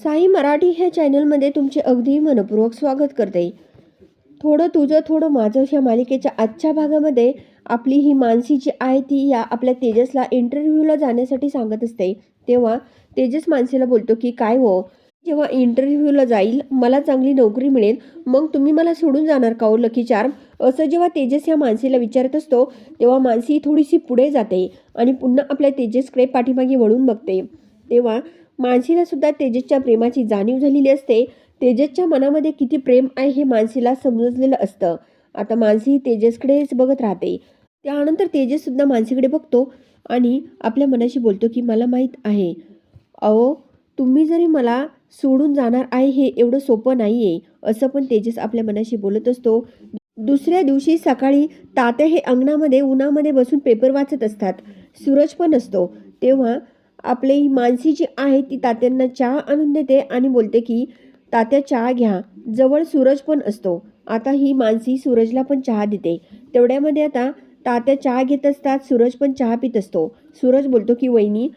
साई मराठी ह्या चॅनलमध्ये तुमचे अगदी मनपूर्वक स्वागत करते. थोडं तुझं थोडं माझं ह्या मालिकेच्या आजच्या भागामध्ये आपली ही मानसी जी आहे ती या आपल्या तेजसला इंटरव्ह्यूला जाण्यासाठी सांगत असते. तेव्हा तेजस मानसीला बोलतो की काय हो? जेव्हा इंटरव्ह्यूला जाईल मला चांगली नोकरी मिळेल मग तुम्ही मला सोडून जाणार का हो लकी चार्म असं जेव्हा तेजस या मानसीला विचारत असतो तेव्हा मानसी थोडीशी पुढे जाते आणि पुन्हा आपल्या तेजसकडे पाठीमागे वळून बघते. तेव्हा मानसीला सुद्धा तेजसच्या प्रेमाची जाणीव झालेली असते. तेजसच्या मनामध्ये किती प्रेम आहे हे मानसीला समजलेलं असतं. आता मानसी तेजसकडेच बघत राहते. त्यानंतर तेजस सुद्धा मानसीकडे बघतो आणि आपल्या मनाशी बोलतो की मला माहीत आहे. अहो तुम्ही जरी मला सोडून जाणार आहे हे एवढं सोपं नाही आहे असं पण तेजस आपल्या मनाशी बोलत असतो. दुसऱ्या दिवशी सकाळी तात्या हे अंगणामध्ये उन्हामध्ये बसून पेपर वाचत असतात. सूरज पण असतो. तेव्हा आपली ही मानसी जी आहे ती तात्यांना चहा आणून देते आणि बोलते की तात्या चहा घ्या. जवळ सूरज पण असतो. आता ही मानसी सूरजला पण चहा देते. तेवढ्यामध्ये आता तात्या चहा घेत असतात सूरज पण चहा पित असतो. सूरज बोलतो की वहिनी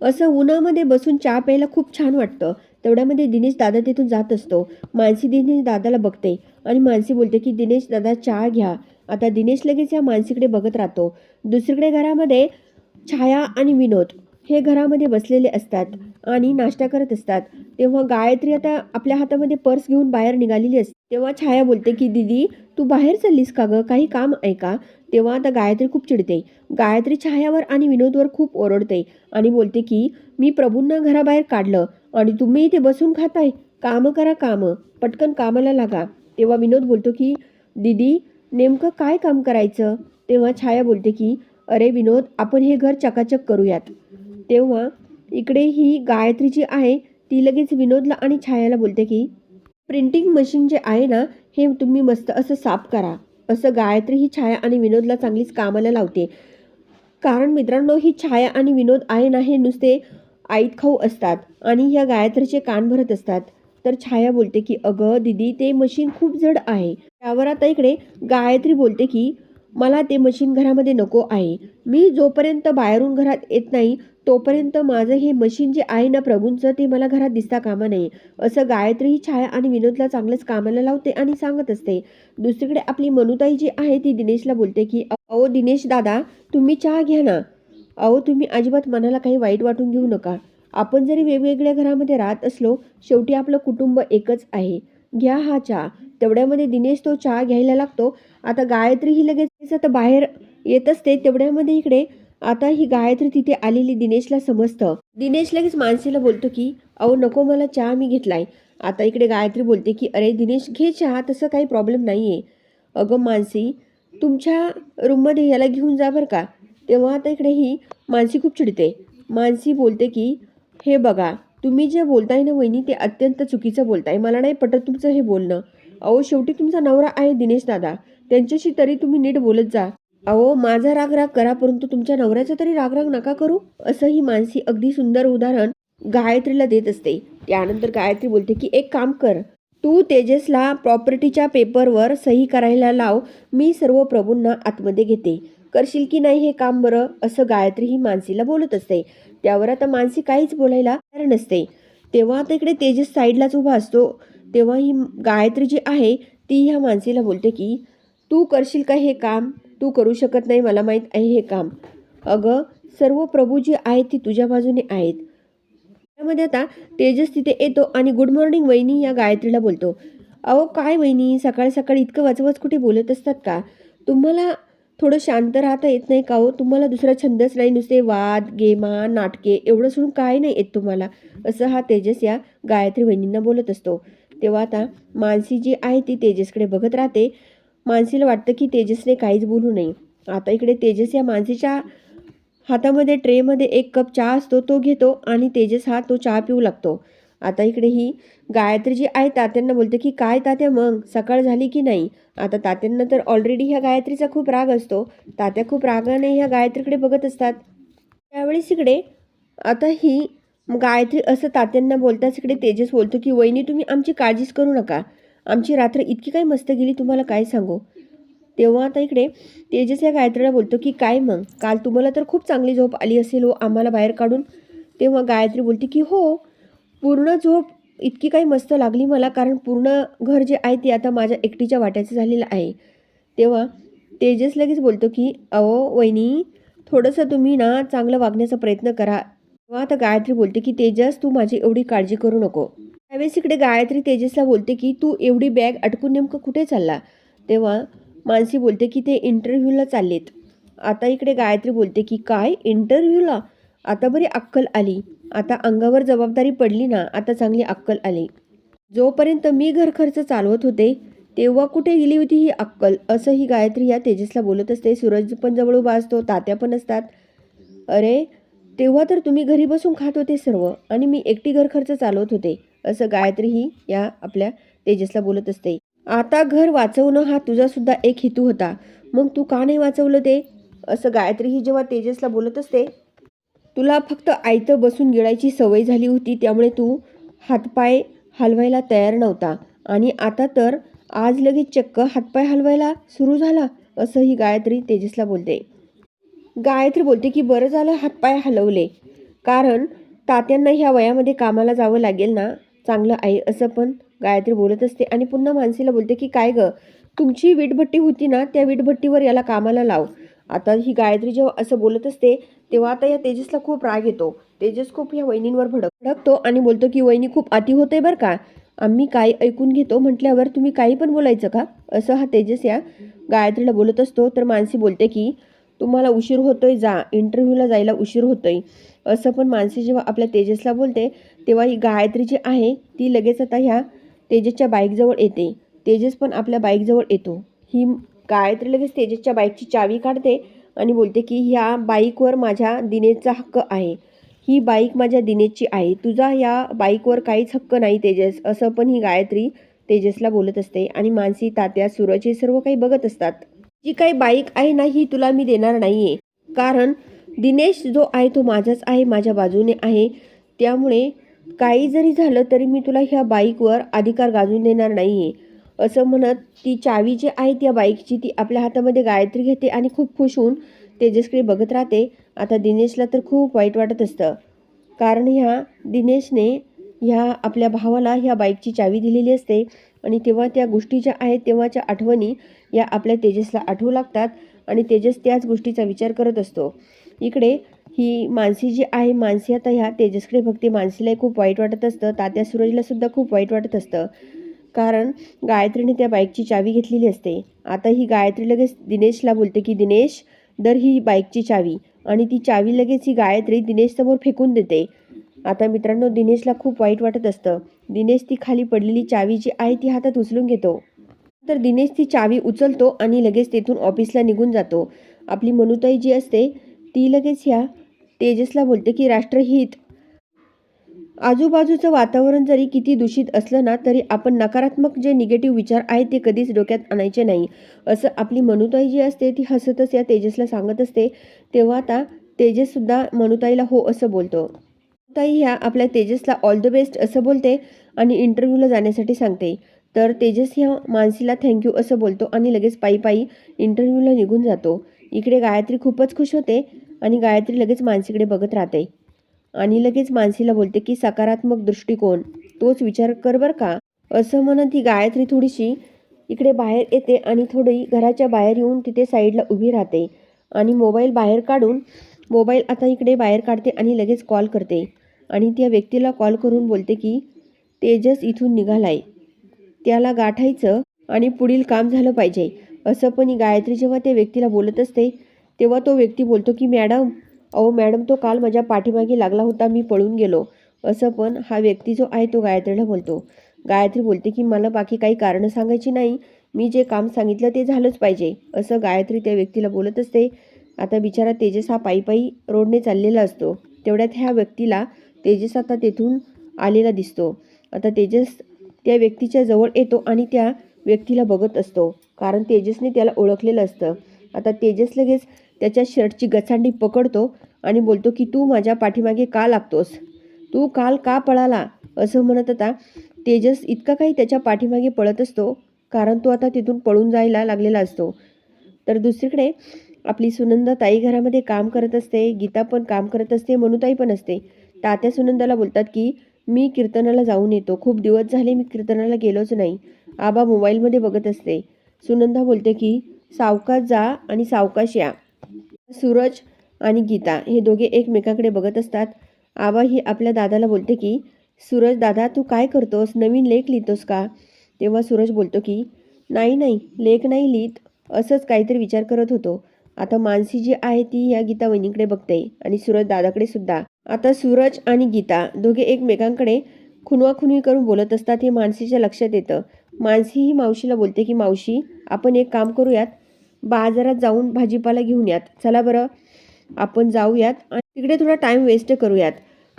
असं उन्हामध्ये बसून चहा प्यायला खूप छान वाटतं. तेवढ्यामध्ये दिनेश दादा तिथून जात असतो. मानसी दिनेश दादाला बघते आणि मानसी बोलते की दिनेश दादा चहा घ्या. आता दिनेश लगेच या मानसीकडे बघत राहतो. दुसरीकडे घरामध्ये छाया आणि विनोद. हे घरामध्ये बसलेले असतात आणि नाश्ता करत असतात. तेव्हा गायत्री आता आपल्या हातामध्ये पर्स घेऊन बाहेर निघालेली असते तेव्हा छाया बोलते की दीदी तू बाहेर चाललीस का गं? काही काम आहे का? तेव्हा आता गायत्री खूप चिडते. गायत्री छायावर आणि विनोदवर खूप ओरडते आणि बोलते की मी प्रभूंना घराबाहेर काढलं आणि तुम्ही इथे बसून खाताय. कामं करा कामं पटकन कामाला लागा. तेव्हा विनोद बोलतो की दीदी नेमकं काय काम करायचं? तेव्हा छाया बोलते की अरे विनोद आपण हे घर चकाचक करूयात. तेव्हा इकडे ही गायत्री जी आहे ती लगेच विनोदला आणि छायाला बोलते की प्रिंटिंग मशीन जे आहे ना हे तुम्ही मस्त असं साफ करा. असं गायत्री ही छाया आणि विनोदला चांगलीच कामाला लावते. कारण मित्रांनो ही छाया आणि विनोद आहे ना हे नुसते आईत खाऊ असतात आणि ह्या गायत्रीचे कान भरत असतात. तर छाया बोलते की अगं दिदी ते मशीन खूप जड आहे. त्यावर आता इकडे गायत्री बोलते की मला ते मशीन घरामध्ये नको आहे. मी जोपर्यंत बाहेरून घरात येत नाही तोपर्यंत माझं हे मशीन जे आहे ना प्रभूंचं ते मला घरात दिसता कामा नये. असं गायत्री ही छाया आणि विनोदला चांगलंच कामाला लावते आणि सांगत असते. दुसरीकडे आपली मनुताई जी आहे ती दिनेशला बोलते की अहो दिनेश दादा तुम्ही चहा घ्या ना. अहो तुम्ही अजिबात मनाला काही वाईट वाटून घेऊ नका. आपण जरी वेगवेगळ्या घरामध्ये राहत असलो शेवटी आपलं कुटुंब एकच आहे. घ्या हा चहा. तेवढ्यामध्ये दिनेश तो चहा घ्यायला लागतो. आता गायत्री ही लगेच आता बाहेर येत असते. तेवढ्यामध्ये इकडे आता ही गायत्री तिथे आलेली दिनेशला समजतं. दिनेश लगेच मानसीला बोलतो की अहो नको मला चहा मी घेतलाय. आता इकडे गायत्री बोलते की अरे दिनेश घे चहा. तसं काही प्रॉब्लेम नाही आहे अगं मानसी तुमच्या रूममध्ये याला घेऊन जा बरं का. तेव्हा आता इकडे ही मानसी खूप चिडते. मानसी बोलते की हे बघा तुम्ही जे बोलताय ना वहिनी ते अत्यंत चुकीचं बोलताय. मला नाही पटत तुमचं हे बोलणं. अहो शेवटी तुमचा नवरा आहे दिनेश दादा. त्यांच्याशी तरी तुम्ही नीट बोलत जा. अहो माझा राग राग करा परंतु तुमच्या नवऱ्याचा तरी राग राग नका करू. असं ही मानसी अगदी सुंदर उदाहरण गायत्रीला देत असते. त्यानंतर गायत्री बोलते की एक काम कर. तू तेजसला प्रॉपर्टीच्या पेपरवर सही करायला लाव. मी सर्व प्रभूंना आतमध्ये घेते. करशील की नाही हे काम बरं? असं गायत्री ही मानसीला बोलत असते. त्यावर आता मानसी काहीच बोलायला तयार नसते. तेव्हा आता इकडे तेजस साईडलाच उभा असतो. तेव्हा ही गायत्री जी आहे ती ह्या मानसीला बोलते की तू करशील का हे काम? तू करू शकत नाही मला माहीत आहे हे काम. अगं सर्व प्रभू जी आहेत ती तुझ्या बाजूने आहेत. त्यामध्ये आता तेजस तिथे येतो आणि गुड मॉर्निंग वहिनी या गायत्रीला बोलतो. अहो काय वहिनी सकाळी सकाळी इतकं वाचवच कुठे बोलत असतात का? तुम्हाला थोडं शांत राहता येत नाही का हो? तुम्हाला दुसरा छंदच नाही नुसते वाद गेमा नाटके एवढं सोडून काय नाही येत तुम्हाला? असं हा तेजस या गायत्री वहिनींना बोलत असतो. तेव्हा आता मानसी जी आहे ती तेजसकडे बघत राहते. मानसीला वाटतं की तेजसने काहीच बोलू नये. आता इकडे तेजस या मानसीच्या हातामध्ये ट्रेमध्ये एक कप चहा असतो तो घेतो आणि तेजस हा तो चहा पिऊ लागतो. आता इकडे ही गायत्री जी आहे तात्यांना बोलते की काय तात्या मग? सकाळ झाली की नाही? आता तात्यांना तर ऑलरेडी ह्या गायत्रीचा खूप राग असतो. तात्या खूप रागाने ह्या गायत्रीकडे बघत असतात. त्यावेळेस इकडे आता ही मग गायत्री असं तात्यांना बोलताच इकडे तेजस बोलतो की वहिनी तुम्ही आमची काळजीच करू नका. आमची रात्र इतकी काय मस्त गेली तुम्हाला काय सांगू? तेव्हा आता इकडे तेजस या गायत्रीला बोलतो की काय मग? काल तुम्हाला तर खूप चांगली झोप आली असेल हो आम्हाला बाहेर काढून. तेव्हा गायत्री बोलते की हो पूर्ण झोप इतकी काही मस्त लागली मला कारण पूर्ण घर जे आहे ते आता माझ्या एकटीच्या वाट्याचं झालेलं आहे. तेव्हा तेजस लगेच बोलतो की अहो वहिनी थोडंसं तुम्ही ना चांगलं वागण्याचा प्रयत्न करा. तेव्हा आता गायत्री बोलते की तेजस तू माझी एवढी काळजी करू नको. त्यावेळेस इकडे गायत्री तेजसला बोलते की तू एवढी बॅग अटकून नेमकं कुठे चालला? तेव्हा मानसी बोलते की ते इंटरव्ह्यूला चाललेत. आता इकडे गायत्री बोलते की काय? इंटरव्ह्यूला? आता बरी अक्कल आली. आता अंगावर जबाबदारी पडली ना आता चांगली अक्कल आली. जोपर्यंत मी घर खर्च चालवत होते तेव्हा कुठे गेली होती ही अक्कल? असं ही गायत्री या तेजसला बोलत असते. सूरज पण जवळ उभा असतो तात्या पण असतात. अरे तेव्हा तर तुम्ही घरी बसून खात होते सर्व आणि मी एकटी घर खर्च चालवत होते असं गायत्री ही या आपल्या तेजसला बोलत असते. आता घर वाचवणं हा तुझा सुद्धा एक हेतू होता. मग तू का नाही वाचवलं ते? असं गायत्री ही जेव्हा तेजसला बोलत असते तुला फक्त आयतं बसून गिळायची सवय झाली होती त्यामुळे तू हातपाय हलवायला तयार नव्हता. आणि आता तर आज लगेच चक्क हातपाय हलवायला सुरू झाला असं ही गायत्री तेजसला बोलते. गायत्री बोलते की बरं झालं हातपाय हलवले. कारण तात्यांना ह्या वयामध्ये कामाला जावं लागेल ना? चांगलं आहे असं पण गायत्री बोलत असते आणि पुन्हा मानसीला बोलते की काय गं? तुमची वीटभट्टी होती ना त्या वीटभट्टीवर याला कामाला लाव. आता ही गायत्री जेव्हा असं बोलत असते तेव्हा आता या तेजसला खूप राग येतो. तेजस खूप या वहिनींवर भडक भडकतो आणि बोलतो की वहिनी खूप अति होते बरं का? आम्ही काय ऐकून घेतो म्हटल्यावर तुम्ही काही पण बोलायचं का? असं हा तेजस या गायत्रीला बोलत असतो. तर मानसी बोलते की तुम्हाला उशीर होतोय जा. इंटरव्ह्यूला जायला उशीर होतोय. असं पण मानसी जेव्हा आपल्या तेजसला बोलते तेव्हा ही गायत्री जी आहे ती लगेच आता ह्या तेजसच्या बाईकजवळ येते. तेजस पण आपल्या बाईकजवळ येतो. ही गायत्री लगेच तेजसच्या बाईकची चावी काढते आणि बोलते की ह्या बाईकवर माझ्या दिनेशचा हक्क आहे. ही बाईक माझ्या दिनेशची आहे. तुझा या बाईकवर काहीच हक्क नाही तेजस. असं पण ही गायत्री तेजसला बोलत असते आणि मानसी तात्या सूरज हे सर्व काही बघत असतात. जी काही बाईक आहे ना ही तुला मी देणार नाही आहे कारण दिनेश जो आहे तो माझाच आहे माझ्या बाजूने आहे. त्यामुळे काही जरी झालं तरी मी तुला ह्या बाईकवर अधिकार गाजून देणार नाही आहे असं म्हणत ती चावी जी आहे त्या बाईकची ती आपल्या हातामध्ये गायत्री घेते आणि खूप खुश होऊन तेजसकडे बघत राहते. आता दिनेशला तर खूप वाईट वाटत असतं. कारण ह्या दिनेशने ह्या आपल्या भावाला ह्या बाईकची चावी दिलेली असते. आणि तेव्हा त्या गोष्टी ज्या आहेत तेव्हाच्या आठवणी या आपल्या तेजसला आठवू लागतात आणि तेजस त्याच गोष्टीचा विचार करत असतो. इकडे ही मानसी जी आहे मानसी आता ह्या तेजसकडे बघते. मानसीलाही खूप वाईट वाटत असतं. तात्या सुरजलासुद्धा खूप वाईट वाटत असतं. कारण गायत्रीने त्या बाईकची चावी घेतलेली असते. आता ही गायत्री लगेच दिनेशला बोलते की दिनेश दर ही बाईकची चावी. आणि ती चावी लगेच ही गायत्री दिनेशसमोर फेकून देते. आता मित्रांनो दिनेशला खूप वाईट वाटत असतं. दिनेश ती खाली पडलेली चावी जी आहे ती हातात उचलून घेतो. तर दिनेश ती चावी उचलतो आणि लगेच तेथून ऑफिसला निघून जातो. आपली मनुताई जी असते ती लगेच ह्या तेजसला बोलते की राष्ट्रहित. आजूबाजूचं वातावरण जरी किती दूषित असलं ना तरी आपण नकारात्मक जे निगेटिव्ह विचार आहेत ते कधीच डोक्यात आणायचे नाही. असं आपली मनुताई जी असते ती हसतच या तेजसला सांगत असते. तेव्हा आता तेजससुद्धा मनुताईला हो असं बोलतो. ताई ह्या आपल्या तेजसला ऑल द बेस्ट असं बोलते आणि इंटरव्ह्यूला जाण्यासाठी सांगते. तर तेजस ह्या मानसीला थँक्यू असं बोलतो आणि लगेच पायी पायी इंटरव्ह्यूला निघून जातो. इकडे गायत्री खूपच खुश होते आणि गायत्री लगेच मानसीकडे बघत राहते. आणि लगेच मानसीला बोलते की सकारात्मक दृष्टिकोन तोच विचार कर बरं का. असं म्हणत ही गायत्री थोडीशी इकडे बाहेर येते आणि थोडी घराच्या बाहेर येऊन तिथे साईडला उभी राहते. आणि मोबाईल बाहेर काढून मोबाईल आता इकडे बाहेर काढते आणि लगेच कॉल करते. आणि त्या व्यक्तीला कॉल करून बोलते की तेजस इथून निघालाय. त्याला गाठायचं आणि पुढील काम झालं पाहिजे. असं पण ही गायत्री जेव्हा त्या व्यक्तीला बोलत असते तेव्हा तो व्यक्ती बोलतो की मॅडम अहो मॅडम तो काल माझ्या पाठीमागे लागला होता मी पळून गेलो. असं पण हा व्यक्ती जो आहे तो गायत्रीला बोलतो. गायत्री बोलते की मला बाकी काही कारणं सांगायची नाही. मी जे काम सांगितलं ते झालंच पाहिजे. असं गायत्री त्या व्यक्तीला बोलत असते. आता बिचारा तेजस हा पायी पायी रोडने चाललेला असतो. तेवढ्यात ह्या व्यक्तीला तेजस आता तेथून आलेला दिसतो. आता तेजस त्या व्यक्तीच्या जवळ येतो आणि त्या व्यक्तीला बघत असतो. कारण तेजसने त्याला ओळखलेलं असतं. आता तेजस लगेच त्याच्या शर्टची गचांडी पकडतो आणि बोलतो की तू माझ्या पाठीमागे का लागतोस? तू काल का पळाला? असं म्हणत आता तेजस इतका काही त्याच्या पाठीमागे पळत असतो. कारण तो आता तिथून पळून जायला लागलेला असतो. तर दुसरीकडे आपली सुनंदा ताई घरामध्ये काम करत असते गीता पण काम करत असते मनुताई पण असते. तात्या सुनंदाला बोलतात की मी कीर्तनाला जाऊन येतो. खूप दिवस झाले मी कीर्तनाला गेलोच नाही. आबा मोबाईलमध्ये बघत असते सुनंदा बोलते की सावकाश जा आणि सावकाश या. सूरज आणि गीता हे दोघे एकमेकाकडे बघत असतात. आबा ही आपल्या दादाला बोलते की सूरज दादा तू काय करतोस? नवीन लेख लिहितोस का? तेव्हा सूरज बोलतो की नाही नाही लेख नाही लिहित. असंच काहीतरी विचार करत होतो. आता मानसी जी आहे ती या गीता वहिनीकडे बघते आणि सूरज दादाकडे सुद्धा. आता सूरज आणि गीता दोघे एकमेकांकडे खुनवाखुनवी करून बोलत असतात हे मानसीच्या लक्षात येतं. मानसी ही मावशीला बोलते की मावशी आपण एक काम करूयात. बाजारात जाऊन भाजीपाला घेऊन यात. चला बरं आपण जाऊयात आणि तिकडे थोडा टाईम वेस्ट करूयात.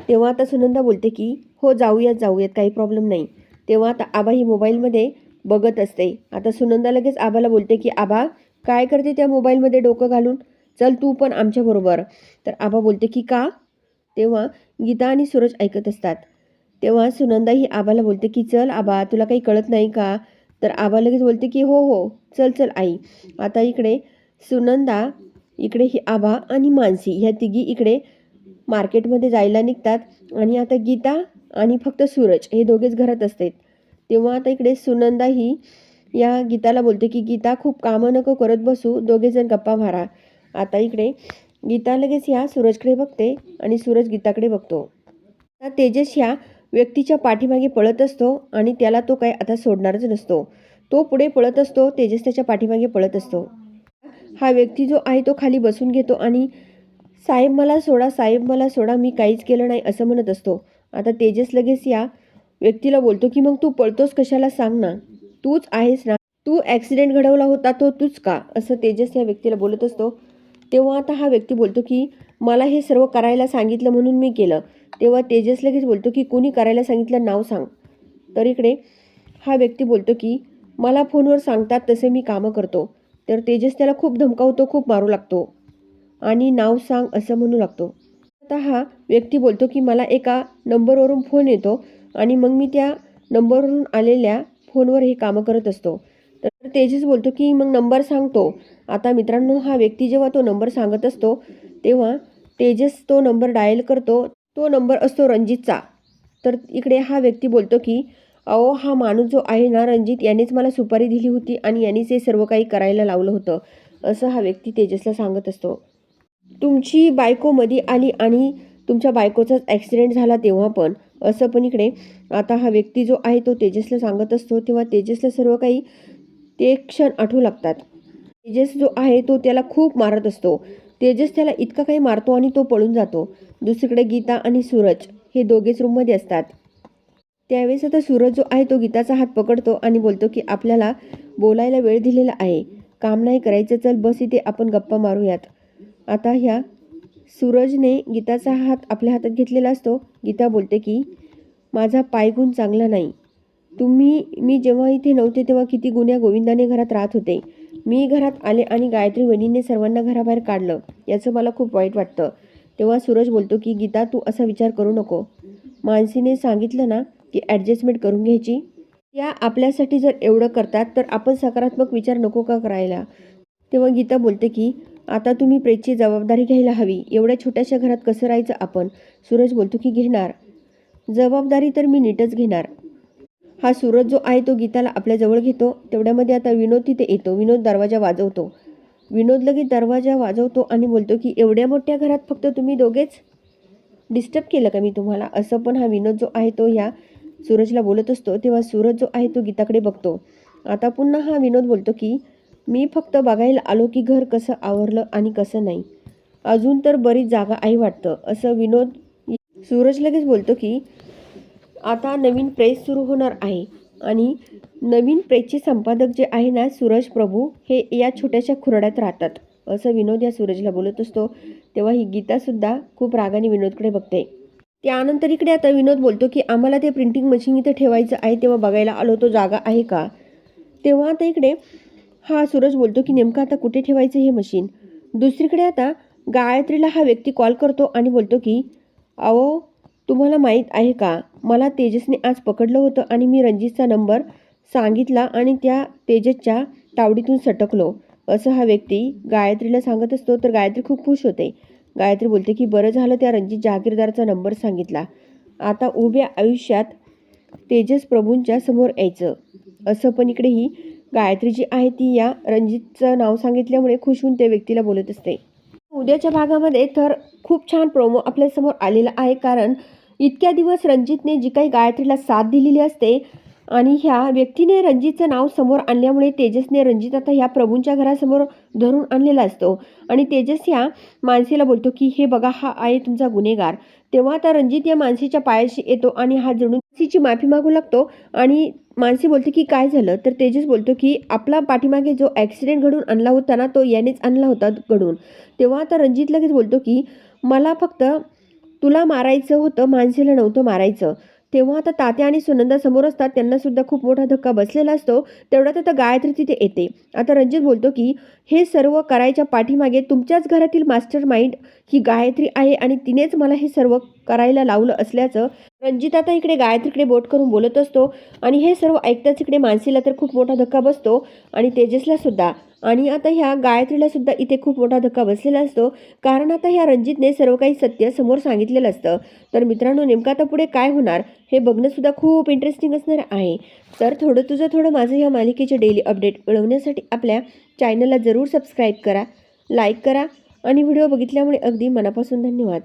तेव्हा आता सुनंदा बोलते की हो जाऊयात जाऊयात. काही प्रॉब्लेम नाही. तेव्हा आता आबा ही मोबाईलमध्ये बघत असते. आता सुनंदा लगेच आबाला बोलते की आबा काय करते त्या मोबाईलमध्ये डोकं घालून? चल तू पण आमच्याबरोबर तर आबा बोलते की का? तेव्हा गीता आणि सूरज ऐकत असतात. तेव्हा सुनंदा ही आबाला बोलते की चल आबा तुला काही कळत नाही का? तर आबा लगेच बोलते की हो हो चल चल आई. आता इकडे सुनंदा इकडे ही आबा आणि मानसी ह्या तिघी इकडे मार्केटमध्ये जायला निघतात. आणि आता गीता आणि फक्त सूरज हे दोघेच घरात असतात. तेव्हा आता इकडे सुनंदा ही या गीताला बोलते की गीता खूप कामं नको करत बसू दोघेजण गप्पा मारा. आता इकडे गीता लगेच ह्या सूरजकडे बघते आणि सूरज गीताकडे बघतो. आता तेजस ह्या व्यक्तीच्या पाठीमागे पळत असतो आणि त्याला तो काय आता सोडणारच नसतो. तो पुढे पळत असतो तेजस त्याच्या पाठीमागे पळत असतो. हा व्यक्ती जो आहे तो खाली बसून घेतो आणि साहेब मला सोडा साहेब मला सोडा मी काहीच केलं नाही असं म्हणत असतो. आता तेजस लगेच या व्यक्तीला बोलतो की मग तू पळतोस कशाला सांग ना. तूच आहेस ना? तू ॲक्सिडेंट घडवला होता तो तूच का? असं तेजस या व्यक्तीला बोलत असतो. तेव्हा आता हा व्यक्ती बोलतो की मला हे सर्व करायला सांगितलं म्हणून मी केलं. तेव्हा तेजस लगेच बोलतो की कोणी करायला सांगितलं नाव सांग. तर इकडे हा व्यक्ती बोलतो की मला फोनवर सांगतात तसे मी कामं करतो. तर तेजस त्याला खूप धमकावतो खूप मारू लागतो. आणि नाव सांग असं म्हणू लागतो. आता हा व्यक्ती बोलतो की मला एका नंबरवरून फोन येतो आणि मग मी त्या नंबरवरून आलेल्या फोनवर हे कामं करत असतो. तर तेजस बोलतो की मग नंबर सांगतो. आता मित्रांनो हा व्यक्ती जेव्हा तो नंबर सांगत असतो तेव्हा तेजस तो नंबर डायल करतो. तो नंबर असतो रणजितचा तर इकडे हा व्यक्ती बोलतो की अहो हा माणूस जो आहे ना रणजित यानेच मला सुपारी दिली होती आणि यानेच हे सर्व काही करायला लावलं होतं. असं हा व्यक्ती तेजसला सांगत असतो. तुमची बायको मध्ये आली आणि तुमच्या बायकोचाच ॲक्सिडेंट झाला तेव्हा पण. असं पण इकडे. आता हा व्यक्ती जो आहे तो तेजसला सांगत असतो तेव्हा तेजसला सर्व काही ते क्षण आठवू लागतात. तेजस जो आहे तो त्याला खूप मारत असतो. तेजस त्याला इतका काही मारतो आणि तो पळून जातो. दुसरीकडे गीता आणि सूरज हे दोघेच रूममध्ये असतात. त्यावेळेस आता सूरज जो आहे तो गीताचा हात पकडतो आणि बोलतो की आपल्याला बोलायला वेळ दिलेला आहे. काम नाही करायचं चल बस इथे आपण गप्पा मारूयात. आता ह्या सूरजने गीताचा हात आपल्या हातात घेतलेला असतो. गीता बोलते की माझा पायगुण चांगला नाही. तुम्ही मी जेव्हा इथे नव्हते तेव्हा किती गुन्ह्या गोविंदाने घरात राहत होते. मी घरात आले आणि गायत्री वहिनीने सर्वांना घराबाहेर काढलं. याचं मला खूप वाईट वाटतं. तेव्हा सूरज बोलतो की गीता तू असा विचार करू नको. मानसीने सांगितलं ना की ॲडजस्टमेंट करून घ्यायची. त्या आपल्यासाठी जर एवढं करतात तर आपण सकारात्मक विचार नको का करायला? तेव्हा गीता बोलते की आता तुम्ही प्रेतची जबाबदारी घ्यायला हवी. एवढ्या छोट्याशा घरात कसं राहायचं आपण? सूरज बोलतो की घेणार. जबाबदारी तर मी नीटच घेणार. हा सूरज जो आहे तो गीताला आपल्याजवळ घेतो. तेवढ्यामध्ये आता विनोद तिथे येतो. विनोद दरवाजा वाजवतो. विनोद लगेच दरवाजा वाजवतो आणि बोलतो की एवढ्या मोठ्या घरात फक्त तुम्ही दोघेच? डिस्टर्ब केलं का मी तुम्हाला? असं पण हा विनोद जो आहे तो ह्या सूरजला बोलत असतो. तेव्हा सूरज जो आहे तो गीताकडे बघतो. आता पुन्हा हा विनोद बोलतो की मी फक्त बघायला आलो की घर कसं आवरलं आणि कसं नाही. अजून तर बरीच जागा आहे वाटतं असं विनोद सूरज लगेच बोलतो की आता नवीन प्रेस सुरू होणार आहे आणि नवीन प्रेसचे संपादक जे आहे ना सूरज प्रभू हे या छोट्याशा खुरड्यात राहतात असं विनोद या सूरजला बोलत असतो. तेव्हा ही गीतासुद्धा खूप रागाने विनोदकडे बघते. त्यानंतर इकडे आता विनोद बोलतो की आम्हाला ते प्रिंटिंग मशीन इथं ठेवायचं आहे तेव्हा बघायला आलो तो जागा आहे का? तेव्हा आता इकडे हा सूरज बोलतो की नेमकं आता कुठे ठेवायचं हे मशीन दुसरीकडे आता गायत्रीला हा व्यक्ती कॉल करतो आणि बोलतो की अहो तुम्हाला माहीत आहे का? मला तेजसने आज पकडलं होतं आणि मी रणजितचा नंबर सांगितला आणि त्या तेजसच्या तावडीतून सटकलो. असं हा व्यक्ती गायत्रीला सांगत असतो. तर गायत्री खूप खुश होते. गायत्री बोलते की बरं झालं त्या रणजित जहागीरदारचा नंबर सांगितला. आता उभ्या आयुष्यात तेजस प्रभूंच्या समोर यायचं. असं पण इकडे ही गायत्री जी आहे ती या रणजितचं नाव सांगितल्यामुळे खुश होऊन त्या व्यक्तीला बोलत असते. उद्याच्या भागामध्ये तर खूप छान प्रोमो आपल्यासमोर आलेला आहे कारण इतक्या दिवस रणजितने जी काही गायत्रीला साथ दिलेली असते आणि ह्या व्यक्तीने रणजितचं नाव समोर आणल्यामुळे तेजसने रणजित आता ह्या प्रभूंच्या घरासमोर धरून आणलेला असतो. आणि तेजस ह्या मानसीला बोलतो की हे बघा हा आहे तुमचा गुन्हेगार. तेव्हा आता रणजित या मानसीच्या पायाशी येतो आणि हा जणून तिची माफी मागू लागतो. आणि मानसी बोलते की काय झालं? तर तेजस बोलतो की आपला पाठीमागे जो ॲक्सिडेंट घडून आणला होता ना तो यानेच आणला होता घडून. तेव्हा आता रणजित लगेच बोलतो की मला फक्त तुला मारायचं होतं मानसीला नव्हतं मारायचं. तेव्हा आता तात्या आणि सुनंदा समोर असतात. त्यांना सुद्धा खूप मोठा धक्का बसलेला असतो. तेवढ्यात आता गायत्री तिथे येते. आता रणजित बोलतो की हे सर्व करायच्या पाठीमागे तुमच्याच घरातील मास्टर माइंड ही गायत्री आहे आणि तिनेच मला हे सर्व करायला लावलं असल्याचं रणजित आता इकडे गायत्रीकडे बोट करून बोलत असतो आणि हे सर्व ऐकताच इकडे मानसीला तर खूप मोठा धक्का बसतो आणि तेजसला सुद्धा. आणि आता ह्या गायत्रीला सुद्धा इथे खूप मोठा धक्का बसलेला असतो. कारण आता ह्या रणजितने सर्व काही सत्य समोर सांगितलेलं असतं. तर मित्रांनो नेमकं आता पुढे काय होणार हे बघणंसुद्धा खूप इंटरेस्टिंग असणार आहे. तर थोडं तुझं थोडं माझं ह्या मालिकेचे डेली अपडेट मिळवण्यासाठी आपल्या चॅनलला जरूर सबस्क्राईब करा लाईक करा आणि व्हिडिओ बघितल्यामुळे अगदी मनापासून धन्यवाद.